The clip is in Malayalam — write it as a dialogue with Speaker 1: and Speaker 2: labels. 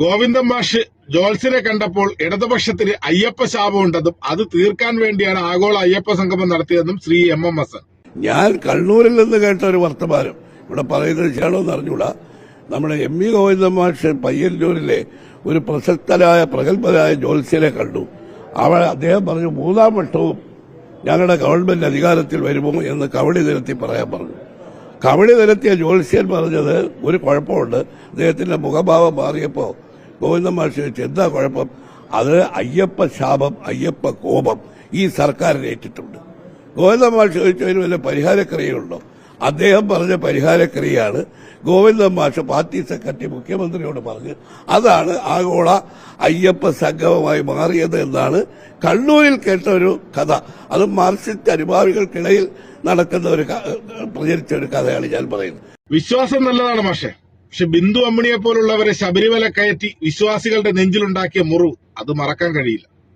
Speaker 1: ഗോവിന്ദൻ മാഷ് ജോൽസിനെ കണ്ടപ്പോൾ ഇടതുപക്ഷത്തിന് അയ്യപ്പ ശാപമുണ്ടെന്നും അത് തീർക്കാൻ വേണ്ടിയാണ് ആഗോള അയ്യപ്പ സംഗമം നടത്തിയതെന്നും ശ്രീ എം എം ഹസൻ.
Speaker 2: ഞാൻ കണ്ണൂരിൽ നിന്ന് കേട്ട ഒരു വർത്തമാനം. ഇവിടെ പറയുന്നത് ശരിയാണോ എന്ന് അറിഞ്ഞൂടാ നമ്മുടെ എം വി ഗോവിന്ദൻ മാഷ് പയ്യന്നൂരിലെ ഒരു പ്രശസ്തനായ പ്രഗത്ഭനായ ജ്യോത്സ്യനെ കണ്ടു. അവ അദ്ദേഹം പറഞ്ഞു മൂന്നാം വട്ടവും ഞങ്ങളുടെ ഗവൺമെന്റ് അധികാരത്തിൽ വരുമോ? എന്ന് കവടി നിരത്തി പറയാൻ പറഞ്ഞു. കവടി നിരത്തിയ ജ്യോത്സ്യൻ പറഞ്ഞത് ഒരു കുഴപ്പമുണ്ട്. അദ്ദേഹത്തിന്റെ മുഖഭാവം മാറിയപ്പോ ഗോവിന്ദൻ മാഷ് ചോദിച്ചു എന്താ കുഴപ്പം? അത് അയ്യപ്പ ശാപം അയ്യപ്പ കോപം ഈ സർക്കാരിന് ഏറ്റിട്ടുണ്ട്. ഗോവിന്ദൻ മാഷ് ചോദിച്ചതിന് വല്ല പരിഹാരക്രിയയുണ്ടോ? അദ്ദേഹം പറഞ്ഞ പരിഹാരക്രിയയാണ് ഗോവിന്ദൻ മാഷ് പാർട്ടി സെക്രട്ടറി മുഖ്യമന്ത്രിയോട് പറഞ്ഞ് അതാണ് ആഗോള അയ്യപ്പ സംഗമമായി മാറിയത് എന്നാണ് കണ്ണൂരിൽ കേട്ട ഒരു കഥ. അത് മാർക്സിസ്റ്റ് അനുഭാവികൾക്കിടയിൽ നടക്കുന്ന ഒരു പ്രചരിച്ച ഒരു കഥയാണ് ഞാൻ പറയുന്നത്.
Speaker 1: വിശ്വാസം നല്ലതാണ് മാഷെ. പക്ഷെ ബിന്ദു അമ്മിണിയെ പോലുള്ളവരെ ശബരിമല കയറ്റി വിശ്വാസികളുടെ നെഞ്ചിലുണ്ടാക്കിയ മുറിവ് അത് മറക്കാൻ കഴിയില്ല.